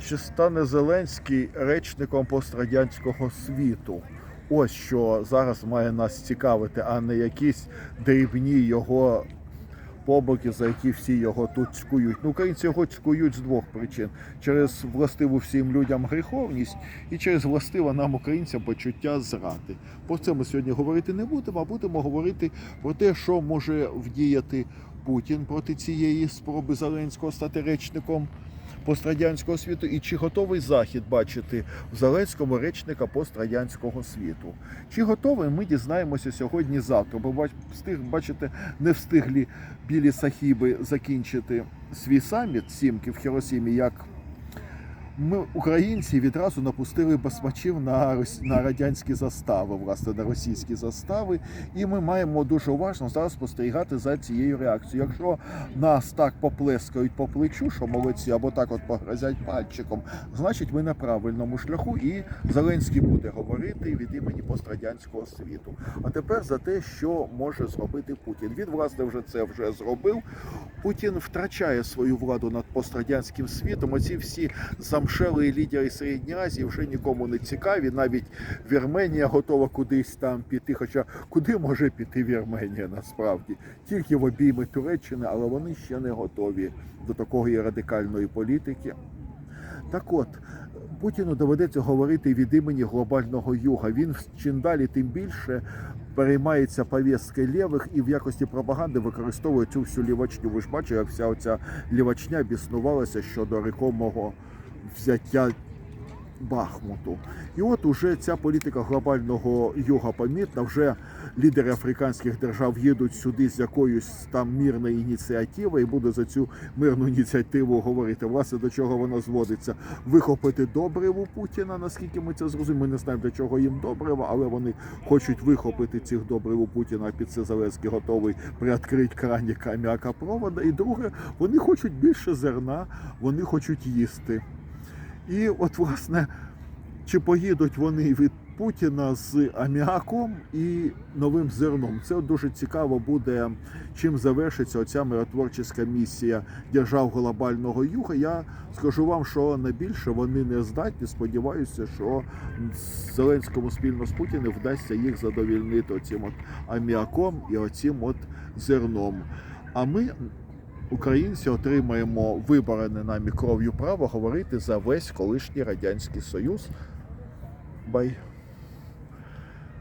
Чи стане Зеленський речником пострадянського світу? Ось що зараз має нас цікавити, а не якісь дрібні його побоки, за які всі його тут цькують. Ну, українці його цькують з двох причин: через властиву всім людям гріховність і через властиве нам, українцям, почуття зради. Про це ми сьогодні говорити не будемо, а будемо говорити про те, що може вдіяти Путін проти цієї спроби Зеленського стати речником пострадянського світу, і чи готовий Захід бачити в Зеленському речника пострадянського світу? Чи готовий, ми дізнаємося сьогодні завтра. Бо встиг, бачите, не встиглі білі сахіби закінчити свій саміт сімки в Хіросімі, як ми, українці, відразу напустили басмачів на, на радянські застави, власне, на російські застави. І ми маємо дуже уважно зараз спостерігати за цією реакцією. Якщо нас так поплескають по плечу, що молодці, або так от погрозять пальчиком, значить ми на правильному шляху, і Зеленський буде говорити від імені пострадянського світу. А тепер за те, що може зробити Путін. Він власне вже це вже зробив. Путін втрачає свою владу над пострадянським світом. Оці всі замшелі лідери Середньої Азії вже нікому не цікаві. Навіть Вірменія готова кудись там піти. Хоча куди може піти Вірменія насправді? Тільки в обійми Туреччини, але вони ще не готові до такої радикальної політики. Так от, Путіну доведеться говорити від імені глобального юга. Він чим далі, тим більше переймається пов'язки лівих і в якості пропаганди використовує цю всю лівачню. Ви ж бачили, як вся оця лівачня біснувалася щодо рекомого взяття Бахмуту. І от уже ця політика глобального юга помітна. Вже лідери африканських держав їдуть сюди з якоюсь там мирною ініціативою і будуть за цю мирну ініціативу говорити. Власне, до чого вона зводиться? Вихопити добриву Путіна, наскільки ми це зрозуміємо. Ми не знаємо, для чого їм добрива, але вони хочуть вихопити цих добрив у Путіна. Під це Зеленський готовий приоткрити краник аміакопровода. І друге, вони хочуть більше зерна, вони хочуть їсти. І от, власне, чи поїдуть вони від Путіна з аміаком і новим зерном? Це дуже цікаво буде, чим завершиться оця миротворча місія держав глобального юга. Я скажу вам, що на більше вони не здатні. Сподіваюся, що Зеленському спільно з Путіним вдасться їх задовільнити оцим от аміаком і оцим от зерном. А ми українці отримаємо виборене нами кров'ю право говорити за весь колишній радянський союз. Бай.